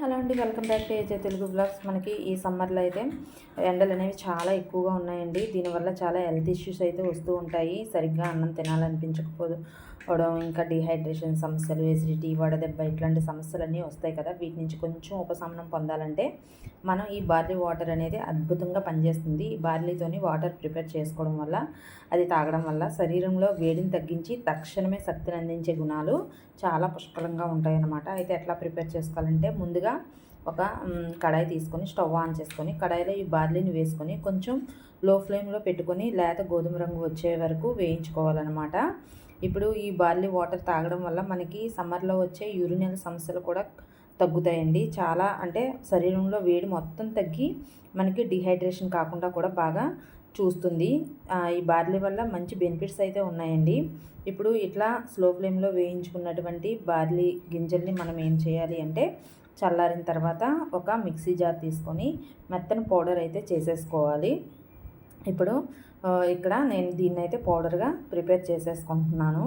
Hello అండి welcome back to AJ Telugu blogs. మనకి ఈ సమ్మర్లో అయితే ఎండలు అనేవి చాలా ఎక్కువగా ఉన్నాయండి. దీనివల్ల చాలా హెల్త్ ఇష్యూస్ అయితే వస్తూ ఉంటాయి. సరిగ్గా అన్నం తినాలనిపించకపోవడం ఇంకా డిహైడ్రేషన్ సమస్యలు ఎసిడిటీ వడదెబ్బ ఇట్లాంటి సమస్యలన్నీ వస్తాయి కదా. వీటి నుంచి కొంచెం ఉపశమనం పొందాలంటే మనం ఈ బార్లీ వాటర్ అనేది అద్భుతంగా పనిచేస్తుంది. ఈ బార్లీతోని వాటర్ ప్రిపేర్ చేసుకోవడం వల్ల అది తాగడం వల్ల శరీరంలో వేడిని తగ్గించి తక్షణమే శక్తిని అందించే గుణాలు చాలా పుష్కలంగా ఉంటాయన్నమాట. అయితే ఎట్లా ప్రిపేర్ చేసుకోవాలంటే ముందుగా ఒక కడాయి తీసుకొని స్టవ్ ఆన్ చేసుకొని కడాయిలో ఈ బార్లీని వేసుకొని కొంచెం లో ఫ్లేమ్లో పెట్టుకొని లేత గోధుమ రంగు వచ్చే వరకు వేయించుకోవాలన్నమాట. ఇప్పుడు ఈ బార్లీ వాటర్ తాగడం వల్ల మనకి సమ్మర్లో వచ్చే యూరినల్ సమస్యలు కూడా తగ్గుతాయండి. చాలా అంటే శరీరంలో వేడి మొత్తం తగ్గి మనకి డిహైడ్రేషన్ కాకుండా కూడా బాగా చూస్తుంది. ఈ బార్లీ వల్ల మంచి బెనిఫిట్స్ అయితే ఉన్నాయండి. ఇప్పుడు ఇట్లా స్లో ఫ్లేమ్లో వేయించుకున్నటువంటి బార్లీ గింజల్ని మనం ఏం చేయాలి అంటే చల్లారిన తర్వాత ఒక మిక్సీ జార్ తీసుకొని మెత్తని పౌడర్ అయితే చేసేసుకోవాలి. ఇప్పుడు ఇక్కడ నేను దీన్ని అయితే పౌడర్గా ప్రిపేర్ చేసేసుకుంటున్నాను.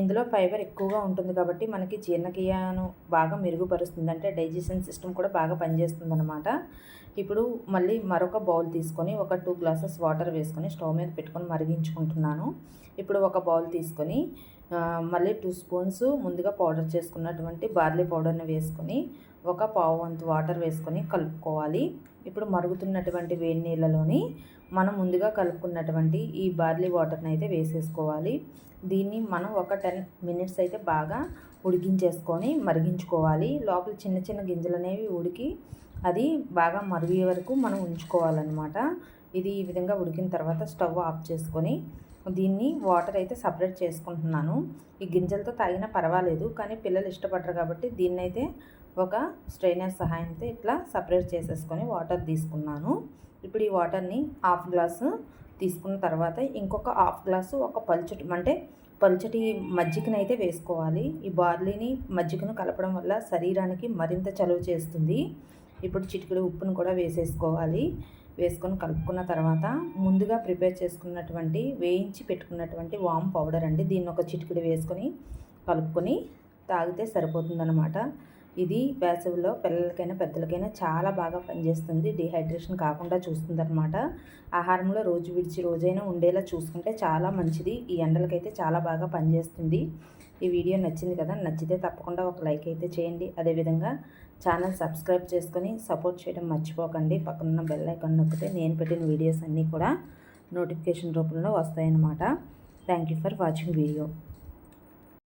ఇందులో ఫైబర్ ఎక్కువగా ఉంటుంది కాబట్టి మనకి జీర్ణక్రియను బాగా మెరుగుపరుస్తుంది అంటే డైజెషన్ సిస్టమ్ కూడా బాగా పనిచేస్తుంది అనమాట ఇప్పుడు మళ్ళీ మరొక బౌల్ తీసుకొని ఒక టూ గ్లాసెస్ వాటర్ వేసుకొని స్టవ్ మీద పెట్టుకొని మరిగించుకుంటున్నాను. ఇప్పుడు ఒక బౌల్ తీసుకొని మళ్ళీ టూ స్పూన్స్ ముందుగా పౌడర్ చేసుకున్నటువంటి బార్లీ పౌడర్ని వేసుకొని ఒక పావు వంతు వాటర్ వేసుకొని కలుపుకోవాలి. ఇప్పుడు మరుగుతున్నటువంటి వేడి నీళ్ళలోని మనం ముందుగా కలుపుకున్నటువంటి ఈ బార్లీ వాటర్ని అయితే వేసేసుకోవాలి. దీన్ని మనం ఒక టెన్ మినిట్స్ అయితే బాగా ఉడికించేసుకొని మరిగించుకోవాలి. లోపల చిన్న చిన్న గింజలు అనేవి ఉడికి అది బాగా మరిగే వరకు మనం ఉంచుకోవాలన్నమాట. ఇది ఈ విధంగా ఉడికిన తర్వాత స్టవ్ ఆఫ్ చేసుకొని దీన్ని వాటర్ అయితే సపరేట్ చేసుకుంటున్నాను. ఈ గింజలతో తాగినా పర్వాలేదు కానీ పిల్లలు ఇష్టపడరు కాబట్టి దీన్ని అయితే ఒక స్ట్రైనర్ సహాయంతో ఇట్లా సపరేట్ చేసేసుకొని వాటర్ తీసుకున్నాను. ఇప్పుడు ఈ వాటర్ని హాఫ్ గ్లాసు తీసుకున్న తర్వాత ఇంకొక హాఫ్ గ్లాసు ఒక పల్చటి అంటే పల్చటి మజ్జిగను అయితే వేసుకోవాలి. ఈ బార్లీని మజ్జిగను కలపడం వల్ల శరీరానికి మరింత చలువ చేస్తుంది. ఇప్పుడు చిటికెడు ఉప్పును కూడా వేసేసుకోవాలి. వేసుకొని కలుపుకున్న తర్వాత ముందుగా ప్రిపేర్ చేసుకున్నటువంటి వేయించి పెట్టుకున్నటువంటి వామ్ పౌడర్ అండి. దీన్ని ఒక చిటికెడు వేసుకొని కలుపుకొని తాగితే సరిపోతుందన్నమాట. ఇది వేసవిలో పిల్లలకైనా పెద్దలకైనా చాలా బాగా పనిచేస్తుంది. డిహైడ్రేషన్ కాకుండా చూస్తుంది అనమాట ఆహారంలో రోజు విడిచి రోజైనా ఉండేలా చూసుకుంటే చాలా మంచిది. ఈ ఎండలకైతే చాలా బాగా పనిచేస్తుంది. ఈ వీడియో నచ్చింది కదా నచ్చితే తప్పకుండా ఒక లైక్ అయితే చేయండి. అదేవిధంగా ఛానల్ సబ్స్క్రైబ్ చేసుకొని సపోర్ట్ చేయడం మర్చిపోకండి. పక్కనున్న బెల్ ఐకాన్ నొక్కితే నేను పెట్టిన వీడియోస్ అన్నీ కూడా నోటిఫికేషన్ రూపంలో వస్తాయన్నమాట. Thank you for watching video.